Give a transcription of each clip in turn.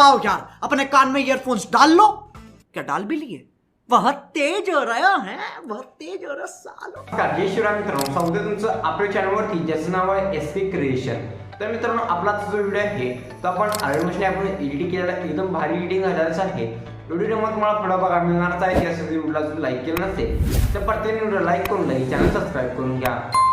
आओ यार अपने कान में ईयरफोन्स डाल लो। क्या डाल भी लिए? बहुत तेज हो रहा है बहुत तेज हो रहा सालो। नमस्कार जय शिवराम मित्रांनो स्वागत आहे तुमचं आपल्या चॅनलवरती ज्याचं नाव आहे एस पी क्रिएशन तर मित्रांनो आपला जो व्हिडिओ आहे तो आपण आर्यमोशने आपण एडिटिंग केलेला एकदम भारी एडिटिंग झालेलाच आहे. व्हिडिओ मग तुम्हाला पुढे बघा मिळणारच आहे त्यासाठी व्हिडिओला जर लाईक केलं नसेल तर प्रत्येक व्हिडिओ लाईक करून लाईक चॅनल सबस्क्राईब करून घ्या.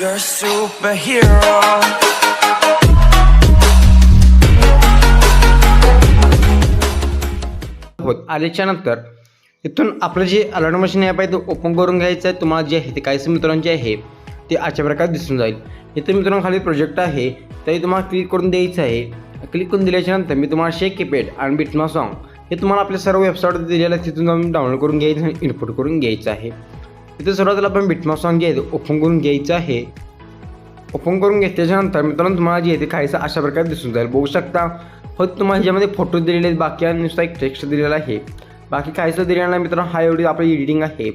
You're a superhero. होत आल्याच्यानंतर इथून आपलं जे अलर्ट मशीन ॲप आहे ते ओपन करून घ्यायचं आहे. तुम्हाला जे आहे ते काहीच मित्रांचे आहे ते अशा प्रकारे दिसून जाईल. इथे मित्रांनो खाली प्रोजेक्ट आहे तरी तुम्हाला क्लिक करून द्यायचं आहे. क्लिक करून दिल्याच्या नंतर मी तुम्हाला शेक किपेड आणि बिटमा सॉन्ग हे तुम्हाला आपल्या सर्व वेबसाईटवर दिलेलं आहे तिथून जाऊन डाउनलोड करून घ्यायचं आणि इनपुट करून घ्यायचं आहे. तिथे सुरुवातीला आपण बिटमॉप सॉन्ग जे आहे ते ओपन करून घ्यायचं आहे. ओपन करून घेतल्याच्यानंतर मित्रांनो तुम्हाला जे आहे ते खायचं अशा प्रकारे दिसून जाईल. बघू शकता फक्त तुम्हाला ज्यामध्ये फोटो दिलेले आहेत बाकी आणि नुसता एक टेक्स्ट दिलेला आहे. बाकी खायचं दिलेलं नाही मित्रांनो हा एवढी आपली एडिटिंग आहे.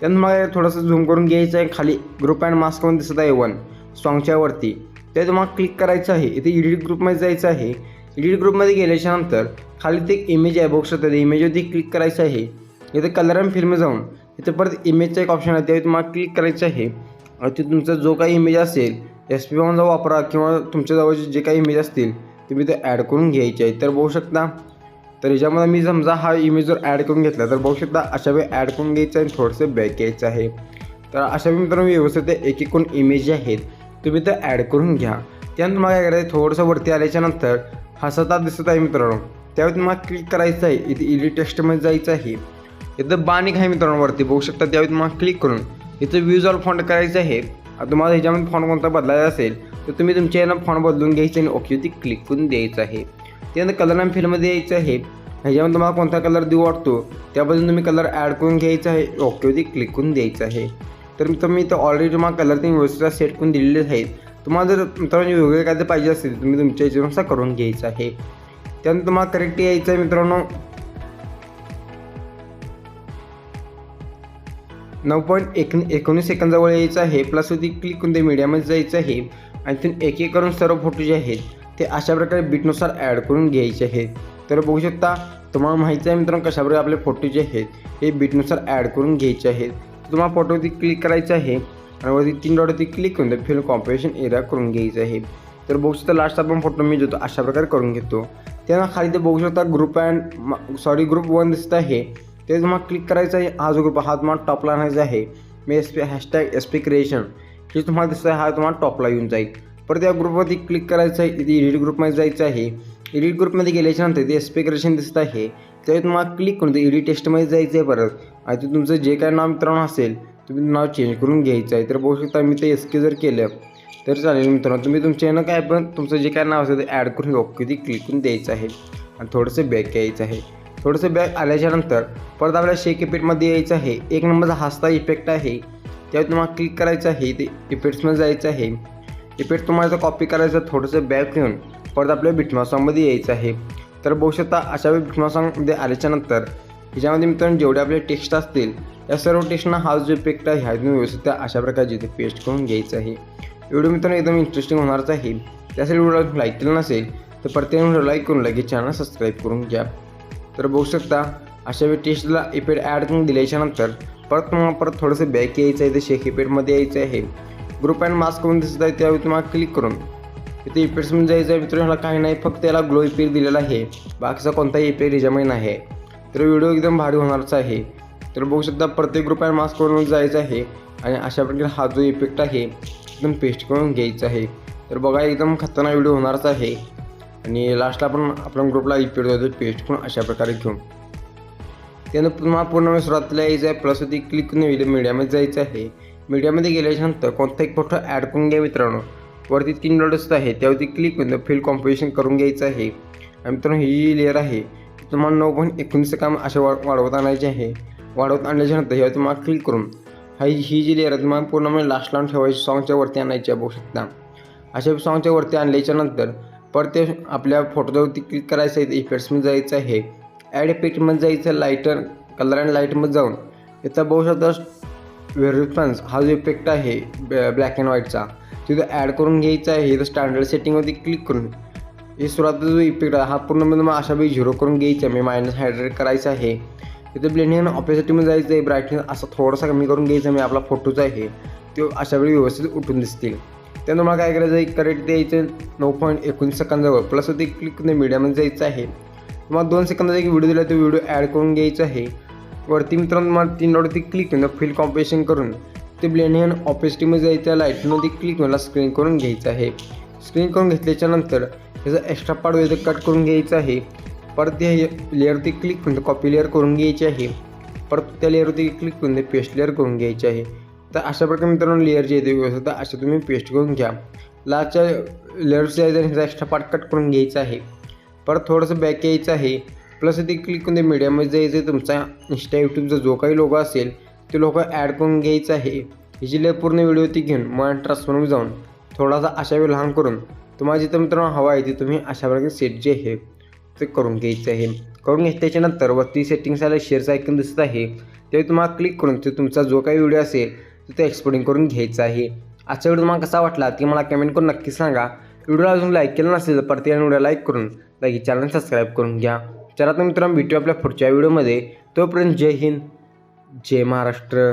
त्यानंतर तुम्हाला थोडंसं झूम करून घ्यायचं आहे खाली ग्रुप अँड मास्क म्हणून दिसत आहे वन सॉंगच्या वरती. ते तुम्हाला क्लिक करायचं आहे. इथे एडिट ग्रुपमध्ये जायचं आहे. एडिट ग्रुपमध्ये गेल्याच्यानंतर खाली ते एक इमेज आहे बघू शकता ते इमेजवरती क्लिक करायचं आहे. इथे कलर अँड फिल्म जाऊन. इथे परत इमेजचा एक ऑप्शन आहे त्यावेळी तुम्हाला क्लिक करायचं आहे. आणि ते तुमचा जो काही इमेज असेल एस पी जा वापरा किंवा तुमच्याजवळचे जे काही इमेज असतील तुम्ही ते ॲड करून घ्यायचे आहे तर बघू शकता तर याच्यामध्ये मी समजा हा इमेज जर ॲड करून घेतला तर बघू शकता अशा वेळी ॲड करून घ्यायचं आहे आणि थोडंसं बॅक यायचं आहे. तर अशा वेळी मित्रांनो व्यवस्थित एक एक कोण इमेज जे आहेत तुम्ही ते ॲड करून घ्या. त्यानंतर तुम्हाला काय करायचं थोडंसं वरती आल्याच्यानंतर हसता दिसत आहे मित्रांनो. त्यावेळी तुम्हाला क्लिक करायचं आहे इथे इली टेस्टमध्ये जायचं आहे. इथं बाणी एक आहे मित्रांनो वरती. बघू शकता त्यावेळी तुम्हाला क्लिक करून. इथं व्ह्यूज फॉन्ट करायचं आहे तुम्हाला ह्याच्यामध्ये फॉन्ट कोणता बदलायचा असेल तर तुम्ही तुमच्या यानं फॉन्ट बदलून घ्यायचं आणि ओकेवरती क्लिक करून द्यायचं आहे. त्यानंतर कलर अँड फिल्डमध्ये यायचं आहे. ह्याच्यामध्ये तुम्हाला कोणता कलर देऊ वाटतो त्याबद्दल तुम्ही कलर ॲड करून घ्यायचा आहे ओकेवरती क्लिक करून द्यायचं आहे. तर तुम्ही इथं ऑलरेडी तुम्हाला कलर ते व्यवस्थित सेट करून दिलेले आहेत. तुम्हाला जर मित्रांनो वेगळे काय पाहिजे असेल तुम्ही तुमच्या याच्यानुसार करून घ्यायचं आहे. त्यानंतर तुम्हाला करेक्ट यायचं आहे मित्रांनो नऊ पॉईंट एक एकोणीस सेकंदाजवळ यायचं आहे. प्लस होती क्लिक करून ते मीडियामध्ये जायचं आहे. आणि तिथून एक एक करून सर्व फोटो जे आहेत ते अशा प्रकारे बीटनुसार ॲड करून घ्यायचे आहेत. तर बघू शकता तुम्हाला माहिती आहे मित्रांनो कशाप्रकारे आपले फोटो जे आहेत हे बीटनुसार ॲड करून घ्यायचे आहेत. तुम्हाला फोटोवरती क्लिक करायचं आहे. आणि वरती तीन डॉटवरती क्लिक करून ते फिल्म कॉम्पिटिशन एरिया करून घ्यायचं आहे. तर बघू शकता लास्ट आपण फोटो मी देतो अशा प्रकारे करून घेतो. त्यांना खाली ते बघू शकता group and sorry group one दिसत आहे. ते तुम्हाला क्लिक करायचं आहे हा जो ग्रुप हा तुम्हाला टॉपला आणायचा आहे. मी S P hashtag S P creation हे तुम्हाला दिसतं आहे हा तुम्हाला टॉपला येऊन जाईल. परत या ग्रुपवरती क्लिक करायचं आहे इथे एडिट ग्रुपमध्ये जायचं आहे. एडिट ग्रुपमध्ये गेल्याच्यानंतर इथे एस पी क्रिएशन दिसत आहे. त्यावेळी तुम्हाला क्लिक करून ते एडिट टेस्टमध्ये जायचं आहे परत. आणि ते तुमचं जे काय नाव मित्रांनो असेल तुम्ही नाव चेंज करून घ्यायचं आहे. तर बघू शकता मी ते एस के जर केलं तर चालेल मित्रांनो. तुम्ही तुमच्या यानं काय पण तुमचं जे काय नाव असेल ते ॲड करून ओके ती क्लिक करून द्यायचं आहे. आणि थोडंसं बॅक यायचं आहे. थोडंसं बॅक आल्याच्यानंतर परत आपल्याला शेक इफेक्टमध्ये यायचं आहे. एक नंबरचा हसता इफेक्ट आहे. त्यावेळी तुम्हाला क्लिक करायचं आहे. ते इफेक्ट्समध्ये जायचं आहे. इफेक्ट तुम्हाला कॉपी करायचं थोडंसं बॅक घेऊन परत आपल्या बिटमा सॉंगमध्ये यायचं आहे. तर बघू शकता अशा वेळी बिटमा सॉंगमध्ये आल्याच्यानंतर ह्याच्यामध्ये मित्रांनो जेवढे आपले टेक्स्ट असतील या सर्व टेक्स्टना हा जो इफेक्ट आहे ह्या तुम्ही व्यवस्थित अशा प्रकारे जिथे पेस्ट करून घ्यायचं आहे. व्हिडिओ मित्रांनो एकदम इंटरेस्टिंग होणारच आहे. त्यासाठी व्हिडिओ लाईक केलं नसेल तर प्रत्येक व्हिडिओ लाईक करून लगेच चॅनल सबस्क्राईब करून घ्या. तर बघू शकता अशा वेळी टेस्टला इफेक्ट ॲड करून दिल्याच्यानंतर परत तुम्हाला परत थोडंसं बॅक यायचं आहे तसे शेक इफेक्टमध्ये यायचं आहे. ग्रुप अँड मास्क करून दिसत आहे त्यावेळी तुम्हाला क्लिक करून. इथे इफेक्ट्समध्ये जायचं आहे मित्र ह्याला काही नाही फक्त याला ग्लो इफेक्ट दिलेला आहे. बाकीचा कोणताही इफेक्ट ह्याच्यामध्ये नाही आहे. तर व्हिडिओ एकदम भारी होणारच आहे. तर बघू शकता प्रत्येक ग्रुप अँड मास्क करून जायचं आहे आणि अशा प्रकारे हा जो इफेक्ट आहे एकदम पेस्ट करून घ्यायचा आहे. तर बघा एकदम खतरनाक व्हिडिओ होणारच आहे. आणि लास्टला आपण आपल्या ग्रुपला इफेक्ट देतो पेस्ट पण अशा प्रकारे घेऊन. त्यानं पुन्हा पूर्ण वेळ सुरुवातीला यायचं आहे प्लस ती क्लिक करून व्हिडिओ मीडियामध्ये जायचं आहे. मीडियामध्ये गेल्याच्यानंतर कोणता एक फोटो ॲड करून घ्या मित्रांनो. वरती तीन डॉट आहे त्यावरती क्लिक करून फिल कॉम्पोजिशन करून घ्यायचं आहे. आणि मित्रांनो ही जी लेअर आहे तुम्हाला नऊ पॉईंट एकोणीसचं काम असे वा वाढवत आणायचे आहे. वाढवत आणल्याच्यानंतर ह्यावर तुम्हाला क्लिक करून हा ही जी लेअर आहे तुम्हाला पूर्णपणे म्हणजे लास्ट लावून ठेवायची सॉंगच्या वरती आणायची आहे बघू शकता. अशा सॉंगच्या वरती आणल्याच्यानंतर परत ते आपल्या फोटोवरती क्लिक करायचं आहे इफेक्ट्समध्ये जायचं आहे. ॲड इफेक्टमध्ये जायचं लाईटर कलर अँड लाईटमध्ये जाऊन. इथं बघू शकता वेरिफन्स हा जो इफेक्ट आहे ब्लॅक अँड व्हाईटचा तिथं ॲड म्हणजे करून घ्यायचा आहे इथं स्टँडर्ड सेटिंगवरती क्लिक करून. हे सुरुवातीचा जो इफेक्ट आहे हा पूर्णपणे मग अशा वेळी झिरो करून घ्यायचा मी मायनस हायड्रेट करायचं आहे. तिथे ब्लेंडिंग ऑपेसिटीमध्ये जायचं आहे ब्राईटनेस असा थोडासा कमी करून घ्यायचा मी म्हणजे आपला फोटोचा आहे तो अशा वेळी व्यवस्थित उठून दिसतील. त्यांना मला काय करायचं एक करेक्ट द्यायचं नऊ पॉईंट एकोणीस सेकंदावर. प्लस ते क्लिक करून मीडियामध्ये जायचं आहे. तुम्हाला दोन सेकंदाचा एक व्हिडिओ दिला तो व्हिडिओ ॲड करून घ्यायचा आहे. वरती मित्रांनो तुम्हाला तीन डॉटवरती क्लिक करून फिल कॉम्पिटिशन करून ते ब्लेंडिंग ऑपेसिटीमध्ये जायचं लाईटमध्ये क्लिक मला स्क्रीन करून घ्यायचं आहे. स्क्रीन करून घेतल्याच्या नंतर त्याचा एक्स्ट्रा पार्ट वेळ कट करून घ्यायचं आहे. परत ते लेअरवरती क्लिक करून कॉपी लेअर करून घ्यायची आहे. परत त्या लेअरवरती क्लिक करून ते पेस्ट लेअर करून घ्यायची आहे. तर अशा प्रकारे मित्रांनो लेअर जे येते व्यवस्थित अशा तुम्ही पेस्ट करून घ्या. लास्टच्या लेअरचं आहे एक्स्ट्रा पार्ट कट करून घ्यायचा आहे. परत थोडंसं बॅक यायचं आहे. प्लस ते क्लिक करून ते मीडियामध्ये जायचं आहे तुमचा इंस्टा यूट्यूबचा जो काही लोगो असेल ते लोक ॲड करून घ्यायचं आहे. हिची लेअर पूर्ण व्हिडिओ ती घेऊन मग ट्रान्सफॉर्म जाऊन थोडासा अशा वेळ लहान करून तुम्हाला जिथं मित्रांनो हवा आहे ते तुम्ही अशा प्रकारे सेट जे आहे ते करून घ्यायचं आहे. करून घेतल्याच्यानंतर वरती सेटिंग्स आल्या शेअरचं ऐकून दिसत आहे. ते तुम्हाला क्लिक करून ते तुमचा जो काही व्हिडिओ असेल तो ते एक्सपोर्टिंग करून घ्यायचा आहे. आजचा व्हिडिओ तुम्हाला कसा वाटला ते मला कमेंट करून नक्की सांगा. व्हिडिओला अजून लाईक केलं नसेल तर प्रत्येकाने व्हिडिओ लाईक करून लगेच चॅनल सबस्क्राईब करून घ्या. चला तर मित्रांनो भेटू आपल्या पुढच्या व्हिडिओमध्ये तोपर्यंत जय हिंद जय महाराष्ट्र.